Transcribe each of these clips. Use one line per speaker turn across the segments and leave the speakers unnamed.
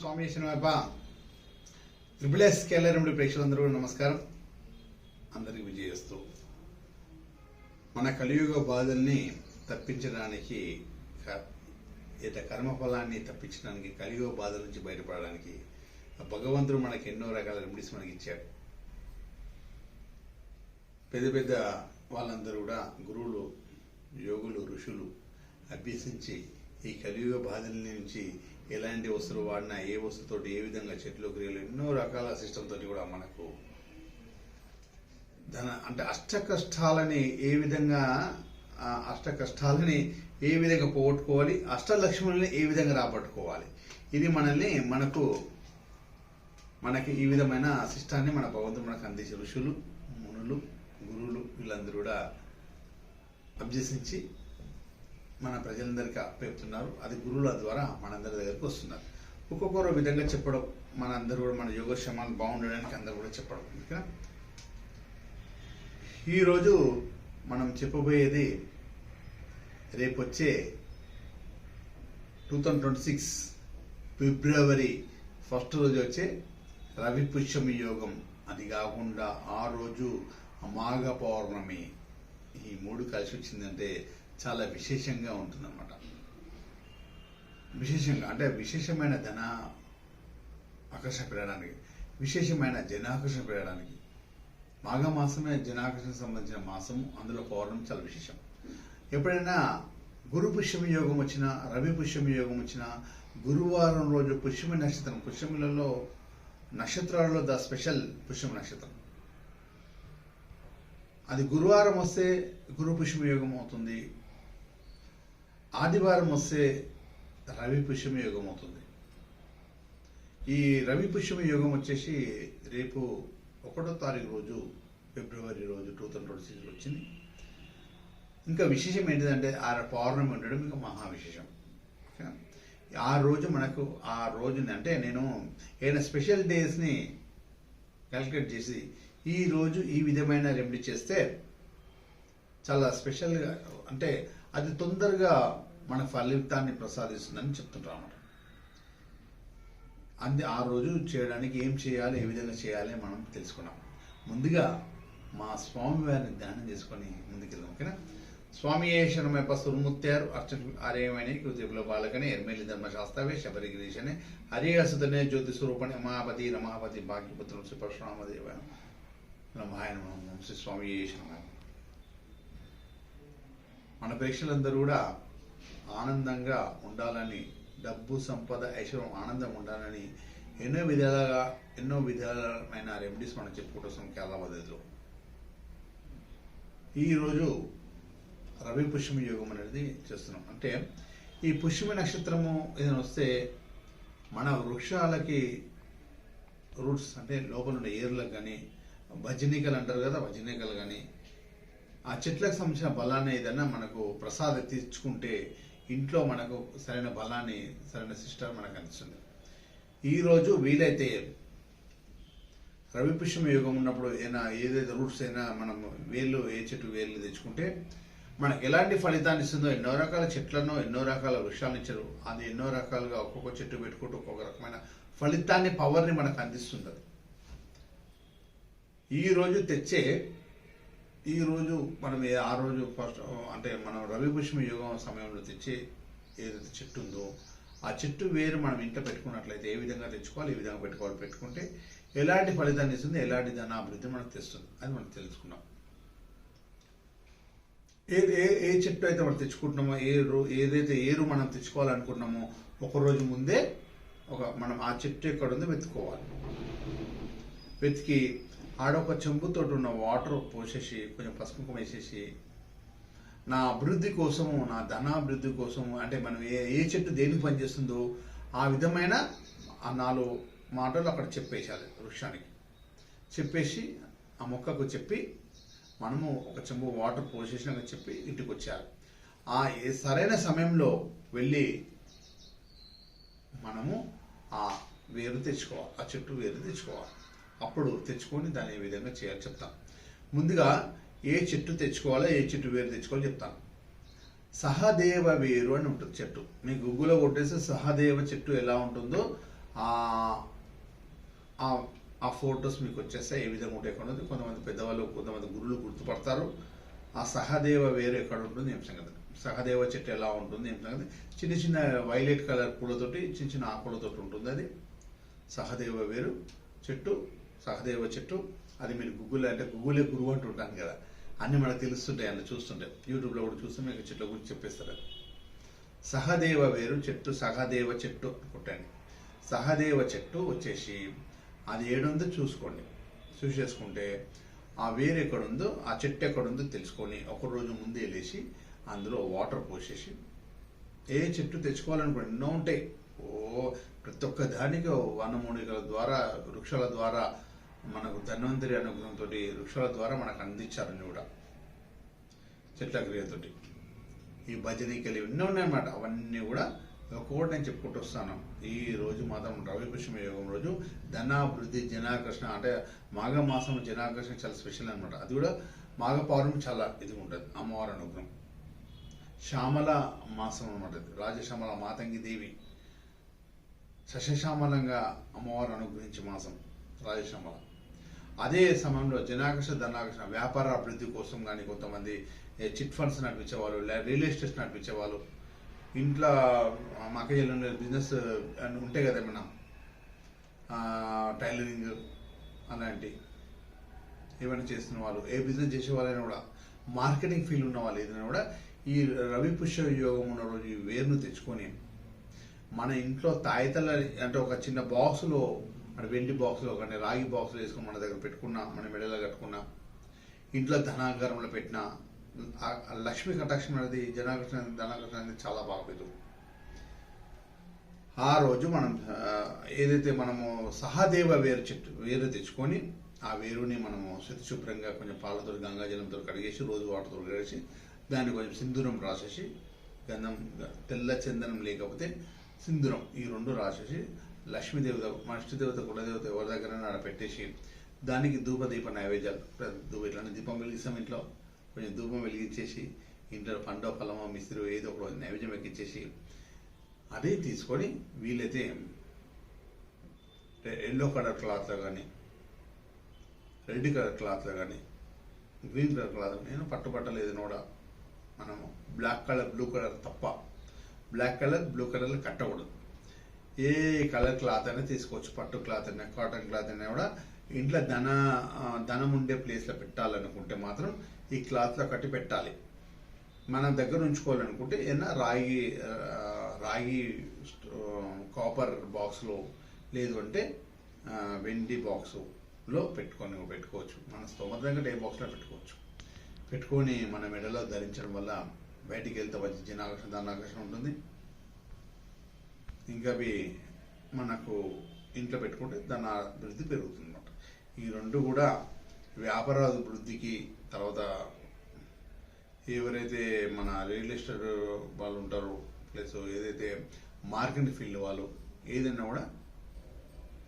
స్వామి శనవప్ప triple yes కేలరెండి ప్రేక్షకులందరూ నమస్కారం. అందరికి విజయస్తూ. మన కలియుగ బాధల్ని తప్పించడానికి క- కర్మఫలాన్ని తప్పించడానికి కలియుగ బాధల నుంచి బయటపడడానికి ఆ భగవంతుడు మనకి ఎన్నో రకాల రెమెడీస్ మనకి ఇచ్చాడు పెద్ద పెద్ద వాళ్ళందరూ కూడా గురువులు యోగులు ఋషులు అభ్యసించి ఈ కలియుగ బాధల నుంచి ఎలాంటి వస్తువులు వాడినా ఏ వస్తువుతోటి ఏ విధంగా చెట్లు క్రియలు ఎన్నో రకాల సిస్టమ్ తోటి కూడా మనకు ధన అంటే అష్ట కష్టాలని ఏ విధంగా అష్ట కష్టాలని ఏ విధంగా పోగొట్టుకోవాలి అష్టలక్ష్ములని ఏ విధంగా రాబట్టుకోవాలి. ఇది మనల్ని మనకు మనకి ఈ విధమైన శిష్టాన్ని మన భగవంతుడు మనకు అందించే ఋషులు మునులు గురువులు వీళ్ళందరూ కూడా అభ్యసించి మన ప్రజలందరికీ అప్పచెప్తున్నారు అది గురువుల ద్వారా మనందరి దగ్గరకు వస్తున్నారు. ఒక్కొక్కరు విధంగా చెప్పడం మనందరూ కూడా మన యోగక్షేమాలు బాగుండడానికి అందరూ కూడా చెప్పడం ఓకేనా? ఈరోజు మనం చెప్పబోయేది రేపు వచ్చే two thousand twenty six February first రోజు వచ్చే రవి పుష్యమి యోగం. అది కాకుండా ఆ రోజు మాఘ పౌర్ణమి. ఈ మూడు కలిసి వచ్చిందంటే చాలా విశేషంగా ఉంటుందన్నమాట. విశేషంగా అంటే విశేషమైన ధన ఆకర్షణ పెరగడానికి విశేషమైన జనాకర్షణ పెరగడానికి మాఘమాసమే జనాకర్షణకు సంబంధించిన మాసము అందులో పౌర్ణమి చాలా విశేషం. ఎప్పుడైనా గురు పుష్యమి యోగం వచ్చినా రవి పుష్యమి యోగం వచ్చినా గురువారం రోజు పుష్యమి నక్షత్రం పుష్యములలో నక్షత్రాలలో ద స్పెషల్ పుష్యమి నక్షత్రం. అది గురువారం వస్తే గురు పుష్యమి యోగం అవుతుంది ఆదివారం వస్తే రవి పుష్యమి యోగం అవుతుంది. ఈ రవి పుష్యమ యోగం వచ్చేసి రేపు ఒకటో తారీఖు రోజు ఫిబ్రవరి రోజు టూ థౌజండ్ ట్వంటీ సిక్స్ వచ్చింది. ఇంకా విశేషం ఏంటిదంటే ఆ పౌర్ణమి ఉండడం ఇంకా మహా విశేషం. ఆ రోజు మనకు ఆ రోజుని అంటే నేను ఏదైనా స్పెషల్ డేస్ని క్యాలిక్యులేట్ చేసి ఈ రోజు ఈ విధమైన రెమెడీ చేస్తే చాలా స్పెషల్గా అంటే అది తొందరగా మన ఫలితాన్ని ప్రసాదిస్తుందని చెప్తుంటారు అన్నమాట. అంది ఆ రోజు చేయడానికి ఏం చేయాలి ఏ విధంగా చేయాలి మనం తెలుసుకున్నాం. ముందుగా మా స్వామి వారిని ధ్యానం చేసుకొని ముందుకెళ్దాం ఓకేనా? స్వామి శరణమయ్యప్ప సురుముత్యారు అర్చన ఆర్యమైన కృతిపుల బాలకనే ఎర్మేలి ధర్మశాస్త్రవే శబరి గిరీశనే హరిహసుతనే జ్యోతి స్వరూపణి ఉమాపతి రమాపతి భాగ్యపుత్రం శ్రీ పరశురామదేవ నమాయ నమః. శ్రీ స్వామి శరణమయ్య మన ప్రేక్షకులందరూ కూడా ఆనందంగా ఉండాలని డబ్బు సంపద ఐశ్వర్యం ఆనందం ఉండాలని ఎన్నో విధాలుగా ఎన్నో విధాలమైన రెమెడీస్ మనం చెప్పుకుంటున్నాం కేరళ పద్ధతిలో. ఈరోజు రవి పుష్యమి యోగం అనేది చేస్తున్నాం. అంటే ఈ పుష్యమి నక్షత్రము ఏదైనా వస్తే మన వృక్షాలకి రూట్స్ అంటే లోపల ఉన్న ఏర్లకు కానీ భజనికలు అంటారు కదా భజనికలు కానీ ఆ చెట్లకు సంబంధించిన బలాన్ని ఏదైనా మనకు ప్రసాద తీర్చుకుంటే ఇంట్లో మనకు సరైన బలాన్ని సరైన సిస్టర్ మనకు అందిస్తుంది. ఈరోజు వీలైతే రవి పుష్యమ యోగం ఉన్నప్పుడు ఏదైనా ఏదైతే రూట్స్ అయినా మనం వేళ్ళు ఏ చెట్టు వేళ్ళు తెచ్చుకుంటే మనకు ఎలాంటి ఫలితాన్ని ఇస్తుందో ఎన్నో రకాల చెట్లను ఎన్నో రకాల వృక్షాలను ఇచ్చారు. అది ఎన్నో రకాలుగా ఒక్కొక్క చెట్టు పెట్టుకుంటూ ఒక్కొక్క రకమైన ఫలితాన్ని పవర్ని మనకు అందిస్తుంది ఈ రోజు తెచ్చే ఈరోజు మనం ఏ- ఆ రోజు ఫస్ట్ అంటే మనం రవి పుష్మ యోగం సమయంలో తెచ్చే ఏదైతే చెట్టు ఉందో ఆ చెట్టు వేరు మనం ఇంట్లో పెట్టుకున్నట్లయితే ఏ విధంగా తెచ్చుకోవాలి ఏ విధంగా పెట్టుకోవాలి పెట్టుకుంటే ఎలాంటి ఫలితాన్ని ఇస్తుంది ఎలాంటి ధనాభివృద్ధి మనకు తెస్తుంది అది మనం తెలుసుకున్నాం. ఏ ఏ ఏ చెట్టు అయితే మనం తెచ్చుకుంటున్నామో ఏ రో ఏదైతే ఏరు మనం తెచ్చుకోవాలనుకుంటున్నామో ఒక రోజు ముందే ఒక మనం ఆ చెట్టు ఎక్కడ ఉందో వెతుక్కోవాలి. వెతికి ఆడొక చెంబుతో ఉన్న వాటర్ పోసేసి కొంచెం పసుపు వేసేసి నా అభివృద్ధి కోసము నా ధనాభివృద్ధి కోసము అంటే మనం ఏ ఏ చెట్టు దేనికి పనిచేస్తుందో ఆ విధమైన ఆ నాలుగు మాటలు అక్కడ చెప్పేసాలి వృక్షానికి. చెప్పేసి ఆ మొక్కకు చెప్పి మనము ఒక చెంబు వాటర్ పోసేసినాక చెప్పి ఇంటికి వచ్చారు ఆ ఏ సరైన సమయంలో వెళ్ళి మనము ఆ వేరు తెచ్చుకోవాలి ఆ చెట్టు వేరు తెచ్చుకోవాలి. అప్పుడు తెచ్చుకొని దాన్ని ఏ విధంగా చేయాలి చెప్తాను ముందుగా ఏ చెట్టు తెచ్చుకోవాలో ఏ చెట్టు వేరు తెచ్చుకోవాలో చెప్తాను సహదేవ వేరు అని ఉంటుంది చెట్టు. మీ గూగుల్లో కొట్టేసి సహదేవ చెట్టు ఎలా ఉంటుందో ఆ ఫోటోస్ మీకు వచ్చేస్తే ఏ విధంగా ఉంటాయి ఎక్కడ ఉంది కొంతమంది పెద్దవాళ్ళు కొంతమంది గురువులు గుర్తుపడతారు. ఆ సహదేవ వేరు ఎక్కడ ఉంటుంది ఏం సంగతి? సహదేవ చెట్టు ఎలా ఉంటుంది ఏం సంగతి? చిన్న చిన్న వైలెట్ కలర్ పూలతోటి చిన్న చిన్న ఆకులతోటి ఉంటుంది అది. సహదేవ వేరు చెట్టు. సహదేవ చెట్టు అది మీరు గూగుల్ అంటే గూగులే గురువు అంటుంటాను కదా. అన్ని మనకు తెలుస్తుంటాయి అన్ని చూస్తుంటే యూట్యూబ్లో కూడా చూస్తే మీకు చెట్ల గురించి చెప్పేస్తారు. సహదేవ వేరు చెట్టు సహదేవ చెట్టు అనుకుంటాను. సహదేవ చెట్టు వచ్చేసి అది ఏడుందో చూసుకోండి. చూసేసుకుంటే ఆ వేరు ఎక్కడుందో ఆ చెట్టు ఎక్కడుందో తెలుసుకొని ఒక రోజు ముందే లేచి అందులో వాటర్ పోసేసి ఏ చెట్టు తెచ్చుకోవాలనుకోండి ఎన్నో ఉంటాయి. ఓ ప్రతి ఒక్క దానికి వనమూలికల ద్వారా వృక్షాల ద్వారా మనకు ధన్వంతరి అనుగ్రహంతో వృక్షాల ద్వారా మనకు అందించారని కూడా చెట్ల క్రియతోటి ఈ భజనీకలు ఎన్నో ఉన్నాయన్నమాట. అవన్నీ కూడా ఒక్కొక్కటి నేను చెప్పుకుంటూ వస్తాను. ఈ రోజు మాత్రం రవి పుష్ప యోగం రోజు ధనాభివృద్ధి జనాకర్షణ అంటే మాఘ మాసం జనాకర్షణ చాలా స్పెషల్ అనమాట అది కూడా మాఘ పౌర్ణమి చాలా ఇది ఉంటుంది అమ్మవారి అనుగ్రహం. శ్యామల మాసం అనమాట రాజశ్యామల మాతంగి దేవి. శశశ్యామలంగా అమ్మవారు అనుగ్రహించే మాసం రాజశ్యామల. అదే సమయంలో జనాకర్షణ ధనాకర్షణ వ్యాపార అభివృద్ధి కోసం కానీ కొంతమంది చిట్ ఫండ్స్ నడిపించేవాళ్ళు లేదా రియల్ ఎస్టేట్స్ నడిపించేవాళ్ళు. ఇంట్లో మక్కజల్లు బిజినెస్ ఉంటాయి కదా ఏమన్నా? టైలరింగ్ అలాంటి ఏమైనా చేస్తున్న వాళ్ళు ఏ బిజినెస్ చేసే వాళ్ళైనా కూడా మార్కెటింగ్ ఫీల్డ్ ఉన్న వాళ్ళు ఏదైనా కూడా ఈ రవి పుష్య యోగం ఉన్న రోజు ఈ వేరును తెచ్చుకొని మన ఇంట్లో తాయితల అంటే ఒక చిన్న బాక్స్లో మన వెండి బాక్స్లో కానీ రాగి బాక్స్లో వేసుకుని మన దగ్గర పెట్టుకున్నా మన మెడలో కట్టుకున్నా ఇంట్లో ధనాగారంలో పెట్టిన లక్ష్మీ కటాక్షం అనేది జనాకర్షణ ధనాకర్షణ అనేది చాలా బాగా పెరుగుతుంది. ఆ రోజు మనం ఏదైతే మనము సహదేవ వేరు చెట్టు వేరు తెచ్చుకొని ఆ వేరుని మనము శుద్ధి శుభ్రంగా కొంచెం పాలతో గంగాజలంతో కడిగేసి రోజు వాటర్తో కడిగేసి దాన్ని కొంచెం సింధూరం రాసేసి గంధం తెల్ల చందనం లేకపోతే సింధూరం ఈ రెండు రాసేసి లక్ష్మీదేవత మన ఇష్టదేవత కులదేవత ఎవరి దగ్గర ఆడ పెట్టేసి దానికి ధూప దీప నైవేద్యాలు ప్ర- ధూప దీపం వెలిగిస్తాం ఇంట్లో. కొంచెం ధూపం వెలిగించేసి ఇంట్లో పండో ఫలమో మిస్త్రి ఏదో ఒక నైవేద్యం ఎక్కించేసి అదే తీసుకొని వీలైతే ఎల్లో కలర్ క్లాత్లో కానీ రెడ్ కలర్ క్లాత్లో కానీ గ్రీన్ కలర్ క్లాత్ నేను పట్టుబట్టలేదు నోడ. కూడా మనము బ్లాక్ కలర్ బ్లూ కలర్ తప్ప. బ్లాక్ కలర్ బ్లూ కలర్లో కట్టకూడదు. ఏ కలర్ క్లాత్ అయినా తీసుకోవచ్చు. పట్టు క్లాత్ అయినా కాటన్ క్లాత్ అయినా కూడా ఇంట్లో ధన ధనం ఉండే ప్లేస్లో పెట్టాలనుకుంటే మాత్రం ఈ క్లాత్లో కట్టి పెట్టాలి. మన దగ్గర ఉంచుకోవాలనుకుంటే ఏదైనా రాగి రాగి కాపర్ బాక్స్లో లేదు అంటే వెండి బాక్సులో పెట్టుకొని పెట్టుకోవచ్చు. మన స్తోమత దగ్గర ఏ బాక్స్లో పెట్టుకోవచ్చు. పెట్టుకొని మన మెడలో ధరించడం వల్ల బయటికి వెళ్తే వచ్చి జనాకర్షణ ధనాకర్షణ ఉంటుంది. ఇంకా అవి మనకు ఇంట్లో పెట్టుకుంటే దాని అభివృద్ధి పెరుగుతుంది ఈ రెండు కూడా వ్యాపార అభివృద్ధికి తర్వాత ఎవరైతే మన రియల్ ఎస్టేట్ వాళ్ళు ఉంటారో ప్లస్ ఏదైతే మార్కెట్ ఫీల్డ్ వాళ్ళు ఏదైనా కూడా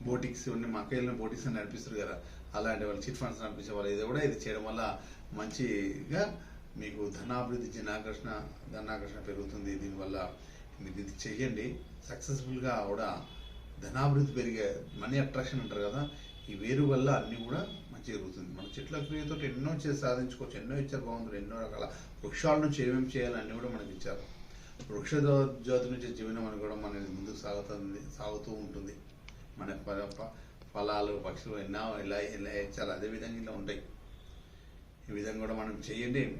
బోటిక్స్ ఉన్న మా అక్కయ్యలను బోటిక్స్ అని నడిపిస్తారు కదా అలాంటి వాళ్ళు చిట్ ఫండ్స్ నడిపించే వాళ్ళు ఇది కూడా ఇది చేయడం వల్ల మంచిగా మీకు ధనాభివృద్ధి జనాకర్షణ ధనాకర్షణ పెరుగుతుంది. దీనివల్ల మీరు ఇది చెయ్యండి. సక్సెస్ఫుల్గా కూడా ధనాభివృద్ధి పెరిగే మనీ అట్రాక్షన్ అంటారు కదా ఈ వేరు వల్ల అన్నీ కూడా మంచి జరుగుతుంది. మన చెట్ల క్రియతో ఎన్నో చేసి సాధించుకోవచ్చు ఎన్నో ఇచ్చారు బాగుంది ఎన్నో రకాల వృక్షాల నుంచి ఏమేమి చేయాలన్నీ కూడా మనకి ఇచ్చారు. వృక్ష జ్యోతి నుంచి జీవనం అని కూడా మనకి ముందుకు సాగుతుంది సాగుతూ ఉంటుంది. మన ఫలాలు పక్షులు ఎన్నో ఇలా ఇలా ఇచ్చారు. అదే విధంగా ఇలా ఉంటాయి. ఈ విధంగా కూడా మనం చేయండి.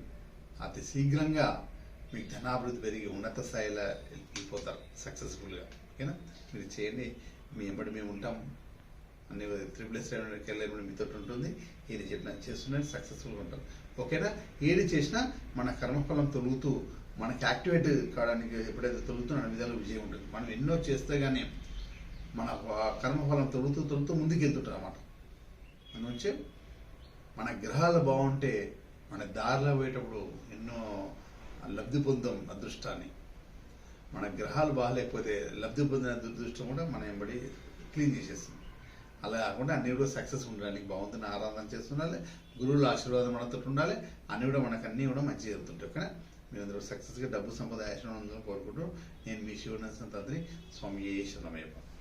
అతి శీఘ్రంగా మీకు ధనాభివృద్ధి పెరిగి ఉన్నత స్థాయిలో వెళ్ళిపోతారు సక్సెస్ఫుల్గా ఓకేనా? మీరు చేయండి. మీ ఎంబడి మేము ఉంటాం. అన్ని త్రిపుల్ ఎస్ వెళ్ళి మీతో ఉంటుంది. ఏది చెప్పినా చేస్తున్నారు సక్సెస్ఫుల్గా ఉంటాం. ఓకేనా? ఏది చేసినా మన కర్మఫలం తొలుగుతూ మనకి యాక్టివేట్ కావడానికి ఎప్పుడైతే తొలుగుతున్న విధాలు విజయం ఉంటుంది. మనం ఎన్నో చేస్తే కానీ మన కర్మఫలం తొలుగుతూ తొలుగుతూ ముందుకు వెళ్తుంటారు అన్నమాట అందుకే మన గ్రహాలు బాగుంటే మన దారిలో పోయేటప్పుడు ఎన్నో లబ్ధి పొందాం అదృష్టాన్ని. మన గ్రహాలు బాగాలేకపోతే లబ్ధి పొందిన దురదృష్టం కూడా మనం ఎంబడి క్లీన్ చేసేస్తుంది. అలా కాకుండా అన్ని కూడా సక్సెస్ ఉండడానికి బాగుంటుంది ఆరాధన చేస్తుండాలి. గురువుల ఆశీర్వాదం మనతో ఉండాలి. అన్ని కూడా మనకు అన్నీ కూడా మంచి జరుగుతుంటాయి. ఓకేనా? మీరందరూ సక్సెస్గా డబ్బు సంపద ఆశీర్వాదం కోరుకుంటూ నేను మీ శివనాథన్ తండ్రి స్వామి ఏ శరణమయ్యప్ప.